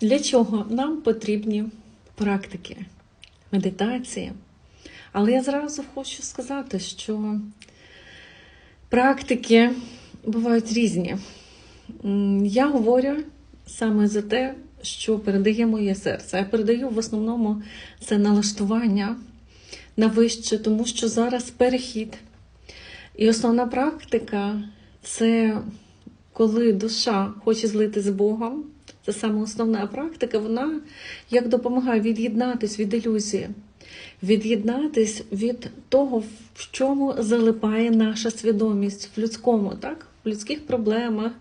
Для чого нам потрібні практики, медитації? Але я зразу хочу сказати, що практики бувають різні. Я говорю саме за те, що передає моє серце. Я передаю в основному це налаштування на вище, тому що зараз перехід. І основна практика це коли душа хоче злити з Богом. Це саме основна практика, вона як допомагає від'єднатись від ілюзії, від'єднатись від того, в чому залипає наша свідомість в людському, так? в людських проблемах,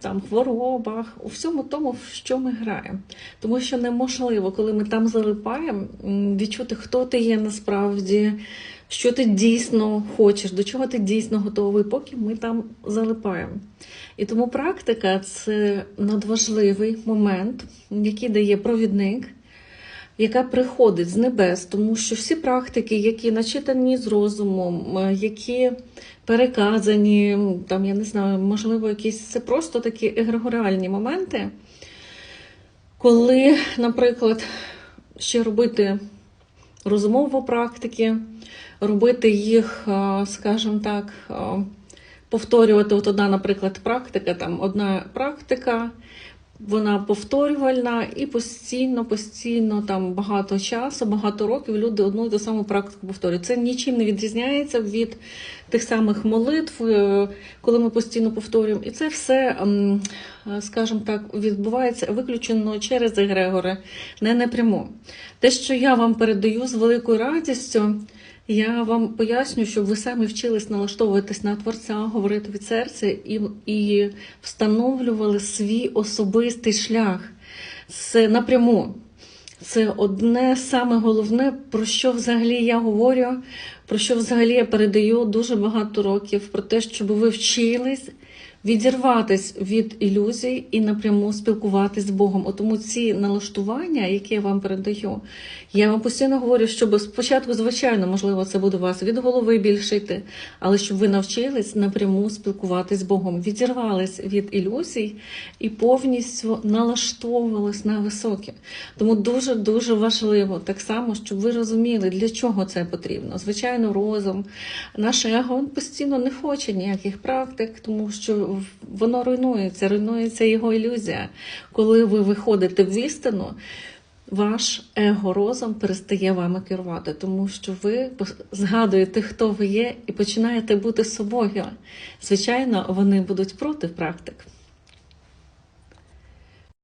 там, хворобах, у всьому тому, в що ми граємо. Тому що неможливо, коли ми там залипаємо, відчути, хто ти є насправді, що ти дійсно хочеш, до чого ти дійсно готовий, поки ми там залипаємо. І тому практика це надважливий момент, який дає провідник, яка приходить з небес, тому що всі практики, які начитані з розумом, е, які переказані, там я не знаю, можливо, якісь це просто такі егрегоріальні моменти, коли, наприклад, ще робити розумові практики, робити їх, е, скажімо так, е, повторювати. От одна, наприклад, практика, там одна практика, вона повторювальна і постійно, постійно, там багато часу, багато років люди одну і ту саму практику повторюють. Це нічим не відрізняється від тих самих молитв, е, коли ми постійно повторюємо. І це все, ем, е, скажімо так, відбувається виключено через егрегори, не напряму. Те, що я вам передаю з великою радістю. Я вам поясню, щоб ви самі вчились налаштовуватись на творця, говорити від серця і, і встановлювали свій особистий шлях. Це напряму. Це одне саме головне, про що взагалі я говорю, про що взагалі я передаю дуже багато років, про те, щоб ви вчились відірватись від ілюзій і напряму спілкуватись з Богом. От Тому ці налаштування, які я вам передаю, я вам постійно говорю, щоб спочатку, звичайно, можливо, це буде вас від голови більше йти, але щоб ви навчились напряму спілкуватись з Богом, відірвались від ілюзій і повністю налаштовувались на високе. Тому дуже дуже важливо так само, щоб ви розуміли, для чого це потрібно. Звичайно, розум, наше его постійно не хоче ніяких практик, тому що воно руйнується, руйнується його ілюзія. Коли ви виходите в істину, ваш его-розум перестає вами керувати, тому що ви згадуєте, хто ви є, і починаєте бути собою. Звичайно, вони будуть проти практик.